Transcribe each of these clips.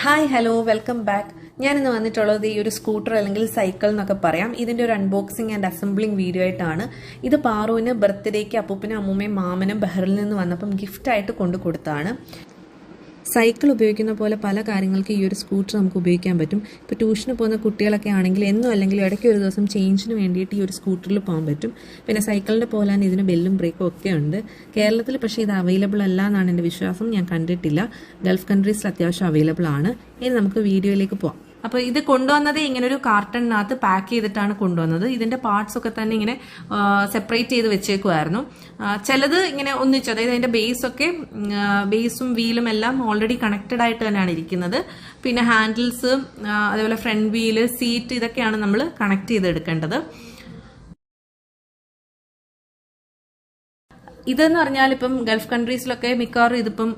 Hi hello welcome back ഞാനിന്ന് വന്നിട്ടുള്ളത് ഈ ഒരു സ്കൂട്ടർ അല്ലെങ്കിൽ സൈക്കിൾ എന്നൊക്കെ പറയാം. ഇതിന്റെ ഒരു അൺബോക്സിംഗ് ആൻഡ് അസംബ്ലിംഗ് വീഡിയോ ആയിട്ടാണ്. ഇത് പാറുവിന് ബർത്ത്ഡേക്ക് അപ്പൂപ്പിനും അമ്മൂമ്മയും മാമനും ബഹറിൽ നിന്ന് വന്നപ്പം ഗിഫ്റ്റായിട്ട് കൊണ്ടു കൊടുത്താണ് സൈക്കിൾ ഉപയോഗിക്കുന്ന പോലെ പല കാര്യങ്ങൾക്ക് ഈ ഒരു സ്കൂട്ടർ നമുക്ക് ഉപയോഗിക്കാൻ പറ്റും. ഇപ്പോൾ ട്യൂഷന് പോകുന്ന കുട്ടികളൊക്കെ ആണെങ്കിൽ എന്നും അല്ലെങ്കിൽ ഇടയ്ക്ക് ഒരു ദിവസം ചേഞ്ചിന് വേണ്ടിയിട്ട് ഈ ഒരു സ്കൂട്ടറിൽ പോകാൻ പറ്റും. പിന്നെ സൈക്കിളിന്റെ പോലെ തന്നെ ഇതിന് ബെല്ലും ബ്രേക്കും ഒക്കെ ഉണ്ട്. കേരളത്തിൽ പക്ഷേ ഇത് അവൈലബിൾ അല്ല എന്നാണ് എന്റെ വിശ്വാസം. ഞാൻ കണ്ടിട്ടില്ല. ഗൾഫ് കൺട്രീസിൽ അത്യാവശ്യം അവൈലബിൾ ആണ്. ഇനി നമുക്ക് വീഡിയോയിലേക്ക് പോകാം അപ്പോൾ ഇത് കൊണ്ടുവന്നത് ഇങ്ങനെ ഒരു കാർട്ടണിനകത്ത് പാക്ക് ചെയ്തിട്ടാണ് കൊണ്ടുവന്നത്. ഇതിന്റെ പാർട്സ് ഒക്കെ തന്നെ ഇങ്ങനെ സെപ്പറേറ്റ് ചെയ്ത് വെച്ചേക്കുമായിരുന്നു ചിലത് ഇങ്ങനെ ഒന്നിച്ച് അതായത് അതിന്റെ ബേസ് ഒക്കെ ബേസും വീലും എല്ലാം ഓൾറെഡി കണക്റ്റഡ് ആയിട്ട് തന്നെയാണ് ഇരിക്കുന്നത്. പിന്നെ ഹാൻഡിൽസ് അതേപോലെ ഫ്രണ്ട് വീൽ സീറ്റ് ഇതൊക്കെയാണ് നമ്മൾ കണക്ട് ചെയ്തെടുക്കേണ്ടത്. ഇതെന്ന് പറഞ്ഞാൽ ഇപ്പം ഗൾഫ് കൺട്രീസിലൊക്കെ മിക്കവാറും ഇതിപ്പം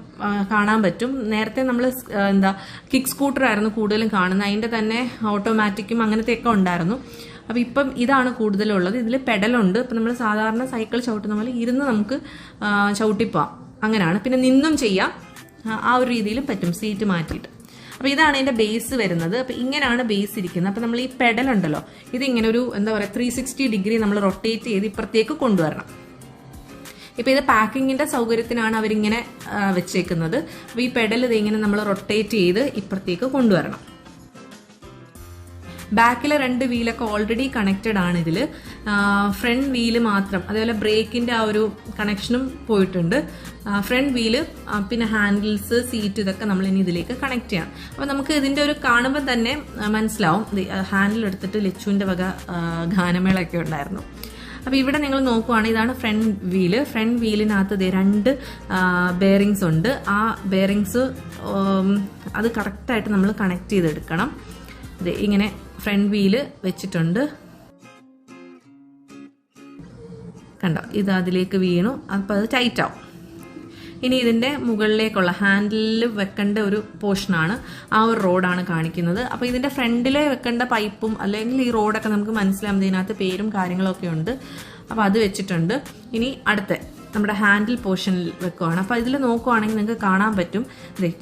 കാണാൻ പറ്റും. നേരത്തെ നമ്മൾ എന്താ കിക്ക് സ്കൂട്ടർ ആയിരുന്നു കൂടുതലും കാണുന്നത്. അതിന്റെ തന്നെ ഓട്ടോമാറ്റിക്കും അങ്ങനത്തെയൊക്കെ ഉണ്ടായിരുന്നു. അപ്പം ഇപ്പം ഇതാണ് കൂടുതലുള്ളത്. ഇതിൽ പെഡലുണ്ട്. ഇപ്പം നമ്മൾ സാധാരണ സൈക്കിൾ ചവിട്ടുന്ന പോലെ ഇരുന്ന് നമുക്ക് ചവിട്ടിപ്പോവാം. അങ്ങനെയാണ്. പിന്നെ നിന്നും ചെയ്യാം. ആ, ഒരു രീതിയിലും പറ്റും. സീറ്റ് മാറ്റിയിട്ട്. അപ്പോൾ ഇതാണ് അതിന്റെ ബേസ് വരുന്നത്. അപ്പോൾ ഇങ്ങനെയാണ് ബേസ് ഇരിക്കുന്നത്. അപ്പോൾ നമ്മൾ ഈ പെഡൽ ഉണ്ടല്ലോ ഇത് ഇങ്ങനെ ഒരു എന്താ പറയുക ത്രീ ഡിഗ്രി നമ്മൾ റൊട്ടേറ്റ് ചെയ്ത് ഇപ്പുറത്തേക്ക് കൊണ്ടുവരണം. ഇപ്പൊ ഇത് പാക്കിങ്ങിന്റെ സൗകര്യത്തിനാണ് അവരിങ്ങനെ വെച്ചേക്കുന്നത്. അപ്പൊ ഈ പെഡൽ ഇത് ഇങ്ങനെ നമ്മൾ റൊട്ടേറ്റ് ചെയ്ത് ഇപ്പുറത്തേക്ക് കൊണ്ടുവരണം. ബാക്കിലെ രണ്ട് വീലൊക്കെ ഓൾറെഡി കണക്റ്റഡ് ആണ് ഇതിൽ ഫ്രണ്ട് വീൽ മാത്രം അതേപോലെ ബ്രേക്കിന്റെ ആ ഒരു കണക്ഷനും പോയിട്ടുണ്ട്. ഫ്രണ്ട് വീൽ പിന്നെ ഹാൻഡിൽസ് സീറ്റ് ഇതൊക്കെ നമ്മൾ ഇനി ഇതിലേക്ക് കണക്ട് ചെയ്യണം അപ്പൊ നമുക്ക് ഇതിന്റെ ഒരു കാണുമ്പോൾ തന്നെ മനസ്സിലാവും. ഹാൻഡിൽ എടുത്തിട്ട് ലച്ചുവിന്റെ വക ഗാനമേളൊക്കെ ഉണ്ടായിരുന്നു. അപ്പൊ ഇവിടെ നിങ്ങൾ നോക്കുവാണെങ്കിൽ ഇതാണ് ഫ്രണ്ട് വീൽ ഫ്രണ്ട് വീലിനകത്ത് രണ്ട് ബെയറിങ്സ് ഉണ്ട്. ആ ബെയറിങ്സ് അത് കറക്റ്റായിട്ട് നമ്മൾ കണക്ട് ചെയ്തെടുക്കണം. ഇങ്ങനെ ഫ്രണ്ട് വീൽ വെച്ചിട്ടുണ്ട്. കണ്ടോ? ഇത് അതിലേക്ക് വീണു. അപ്പോൾ അത് ടൈറ്റ് ആവും. ഇനി ഇതിന്റെ മുകളിലേക്കുള്ള ഹാൻഡിലിൽ വെക്കേണ്ട ഒരു പോർഷനാണ് ആ ഒരു റോഡാണ് കാണിക്കുന്നത്. അപ്പോൾ ഇതിന്റെ ഫ്രണ്ടിലെ വെക്കേണ്ട പൈപ്പും അല്ലെങ്കിൽ ഈ റോഡൊക്കെ നമുക്ക് മനസ്സിലാകുന്നത് ഇതിനകത്ത് പേരും കാര്യങ്ങളൊക്കെ ഉണ്ട്. അപ്പോൾ അത് വെച്ചിട്ടുണ്ട്. ഇനി അടുത്ത നമ്മുടെ ഹാൻഡിൽ പോർഷനിൽ വെക്കുവാണ്. അപ്പോൾ ഇതിൽ നോക്കുവാണെങ്കിൽ നിങ്ങൾക്ക് കാണാൻ പറ്റും.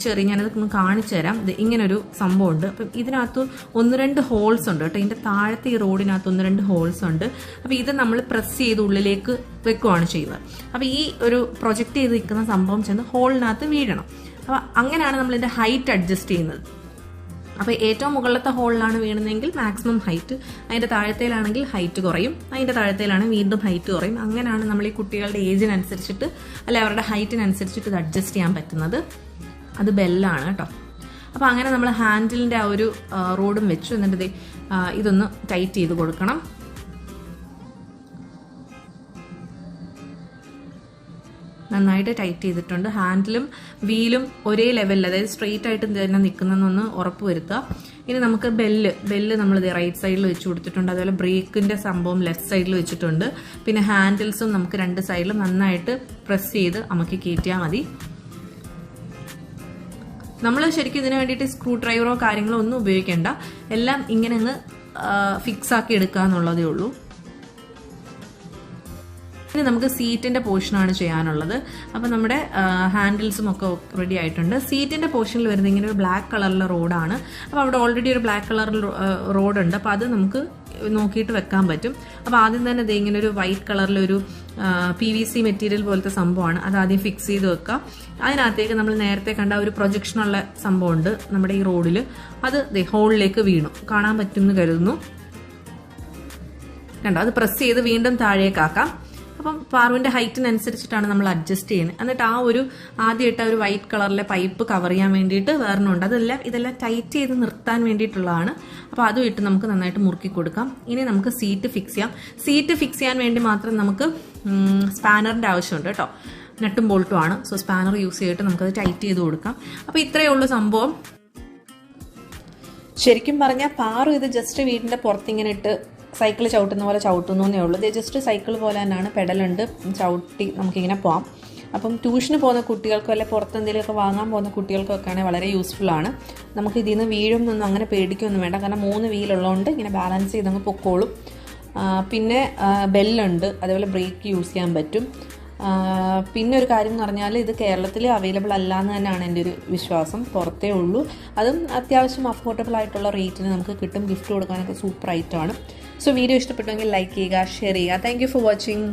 ചെറിയ ഞാനത് ഒന്ന് കാണിച്ചു തരാം. ഇങ്ങനൊരു സംഭവം ഉണ്ട് അപ്പം ഇതിനകത്ത് ഒന്ന് രണ്ട് ഹോൾസ് ഉണ്ട് കേട്ടോ. ഇതിന്റെ താഴത്തെ ഈ റോഡിനകത്ത് ഒന്ന് രണ്ട് ഹോൾസ് ഉണ്ട്. അപ്പോൾ ഇത് നമ്മൾ പ്രസ് ചെയ്ത് ഉള്ളിലേക്ക് വെക്കുവാണ് ചെയ്യുന്നത്. അപ്പോൾ ഈ ഒരു പ്രൊജക്റ്റ് ചെയ്ത് നിൽക്കുന്ന സംഭവം ചെന്ന് ഹോളിനകത്ത് വീഴണം. അപ്പോൾ അങ്ങനെയാണ് നമ്മളിതിന്റെ ഹൈറ്റ് അഡ്ജസ്റ്റ് ചെയ്യുന്നത്. അപ്പൊ ഏറ്റവും മുകളിലത്തെ ഹോളിലാണ് വീണതെങ്കിൽ മാക്സിമം ഹൈറ്റ് അതിന്റെ താഴത്തേലാണെങ്കിൽ ഹൈറ്റ് കുറയും. അതിന്റെ താഴത്തേലാണ് വീണ്ടും ഹൈറ്റ് കുറയും. അങ്ങനെയാണ് നമ്മൾ ഈ കുട്ടികളുടെ ഏജിനനുസരിച്ചിട്ട് അല്ലെ അവരുടെ ഹൈറ്റിനനുസരിച്ചിട്ട് ഇത് അഡ്ജസ്റ്റ് ചെയ്യാൻ പറ്റുന്നത്. അത് ബെല്ലാണ് കേട്ടോ. അപ്പോൾ അങ്ങനെ നമ്മൾ ഹാൻഡിലിന്റെ ആ ഒരു റോഡും വെച്ചു. എന്നിട്ട് ഇതൊന്ന് ടൈറ്റ് ചെയ്ത് കൊടുക്കണം. നന്നായിട്ട് ടൈറ്റ് ചെയ്തിട്ടുണ്ട്. ഹാൻഡിലും വീലും ഒരേ ലെവലിൽ അതായത് സ്ട്രെയിറ്റ് ആയിട്ട് തന്നെ നിൽക്കുന്നതെന്നൊന്ന് ഉറപ്പ് വരുത്തുക. ഇനി നമുക്ക് ബെല്ല് ബെല്ല് നമ്മൾ റൈറ്റ് സൈഡിൽ വെച്ച് കൊടുത്തിട്ടുണ്ട്. അതുപോലെ ബ്രേക്കിന്റെ സംഭവം ലെഫ്റ്റ് സൈഡിൽ വെച്ചിട്ടുണ്ട്. പിന്നെ ഹാൻഡിൽസും നമുക്ക് രണ്ട് സൈഡിലും നന്നായിട്ട് പ്രസ് ചെയ്ത് അമക്കി കയറ്റിയാൽ മതി. നമ്മൾ ശരിക്കും ഇതിന് വേണ്ടിയിട്ട് സ്ക്രൂ ഡ്രൈവറോ കാര്യങ്ങളോ ഒന്നും ഉപയോഗിക്കേണ്ട. എല്ലാം ഇങ്ങനെ ഫിക്സ് ആക്കി എടുക്കുക എന്നുള്ളതേ ഉള്ളൂ. ഇനി നമുക്ക് സീറ്റിന്റെ പോർഷനാണ് ചെയ്യാനുള്ളത്. അപ്പോൾ നമ്മുടെ ഹാൻഡിൽസും ഒക്കെ റെഡി ആയിട്ടുണ്ട്. സീറ്റിന്റെ പോർഷനിൽ വരുന്ന ഇങ്ങനെ ഒരു ബ്ലാക്ക് കളറിലെ റോഡാണ് അപ്പോൾ അവിടെ ഓൾറെഡി ഒരു ബ്ലാക്ക് കളറിൽ റോഡുണ്ട് അപ്പോൾ അപ്പൊ അത് നമുക്ക് നോക്കിയിട്ട് വെക്കാൻ പറ്റും. അപ്പോൾ ആദ്യം തന്നെ ദേ ഇങ്ങനെ ഒരു വൈറ്റ് കളറിലൊരു പി വി സി മെറ്റീരിയൽ പോലത്തെ സംഭവമാണ്. അത് ആദ്യം ഫിക്സ് ചെയ്ത് വെക്കുക അതിനകത്തേക്ക് നമ്മൾ നേരത്തെ കണ്ട ഒരു പ്രൊജക്ഷനുള്ള സംഭവമുണ്ട് നമ്മുടെ ഈ റോഡിൽ അത് ഹോളിലേക്ക് വീണു. കാണാൻ പറ്റുമെന്ന് കരുതുന്നു. കണ്ടോ? അത് പ്രസ് ചെയ്ത് വീണ്ടും താഴേക്കാക്കാം അപ്പം പാറുവിന്റെ ഹൈറ്റിനനുസരിച്ചിട്ടാണ് നമ്മൾ അഡ്ജസ്റ്റ് ചെയ്യുന്നത്. എന്നിട്ട് ആ ഒരു ആദ്യമായിട്ട് ആ ഒരു വൈറ്റ് കളറിലെ പൈപ്പ് കവർ ചെയ്യാൻ വേണ്ടിയിട്ട് വേറെണ്ണുണ്ട് അതെല്ലാം ഇതെല്ലാം ടൈറ്റ് ചെയ്ത് നിർത്താൻ വേണ്ടിയിട്ടുള്ളതാണ്. അപ്പോൾ അതും ഇട്ട് നമുക്ക് നന്നായിട്ട് മുറുക്കി കൊടുക്കാം. ഇനി നമുക്ക് സീറ്റ് ഫിക്സ് ചെയ്യാം. സീറ്റ് ഫിക്സ് ചെയ്യാൻ വേണ്ടി മാത്രം നമുക്ക് സ്പാനറിന്റെ ആവശ്യമുണ്ട് കേട്ടോ. നട്ടും ബോൾട്ടും ആണ്. സോ സ്പാനർ യൂസ് ചെയ്തിട്ട് നമുക്കത് ടൈറ്റ് ചെയ്ത് കൊടുക്കാം. അപ്പോൾ ഇത്രയേ ഉള്ളൂ സംഭവം. ശരിക്കും പറഞ്ഞാൽ പാറു ഇത് ജസ്റ്റ് വീടിന്റെ പുറത്തിങ്ങനെ ഇട്ട് സൈക്കിൾ ചവിട്ടുന്ന പോലെ ചവിട്ടുന്നു എന്നേ ഉള്ളൂ. ഇത് ജസ്റ്റ് സൈക്കിൾ പോലെ തന്നെയാണ്. പെഡലുണ്ട് ചവിട്ടി നമുക്കിങ്ങനെ പോകാം അപ്പം ട്യൂഷന് പോകുന്ന കുട്ടികൾക്കും അല്ലെങ്കിൽ പുറത്ത് എന്തെങ്കിലുമൊക്കെ വാങ്ങാൻ പോകുന്ന കുട്ടികൾക്കൊക്കെ ആണെങ്കിൽ വളരെ യൂസ്ഫുൾ ആണ്. നമുക്ക് ഇതിൽ നിന്ന് വീഴുമെന്നൊന്നും അങ്ങനെ പേടിക്കൊന്നും വേണ്ട. കാരണം മൂന്ന് വീലുള്ളതുകൊണ്ട് ഇങ്ങനെ ബാലൻസ് ചെയ്തങ്ങ് പൊക്കോളും. പിന്നെ ബെല്ലുണ്ട് അതേപോലെ ബ്രേക്ക് യൂസ് ചെയ്യാൻ പറ്റും. പിന്നെ ഒരു കാര്യം എന്ന് പറഞ്ഞാൽ ഇത് കേരളത്തിൽ അവൈലബിൾ അല്ല എന്ന് തന്നെയാണ് എന്റെ ഒരു വിശ്വാസം. പുറത്തേ ഉള്ളൂ. അതും അത്യാവശ്യം അഫോർഡബിൾ ആയിട്ടുള്ള റേറ്റിന് നമുക്ക് കിട്ടും. ഗിഫ്റ്റ് കൊടുക്കാനൊക്കെ സൂപ്പർ ആയിട്ടാണ് സോ വീഡിയോ ഇഷ്ടപ്പെട്ടെങ്കിൽ ലൈക്ക് ചെയ്യുക ഷെയർ ചെയ്യുക താങ്ക് യു ഫോർ വാച്ചിങ്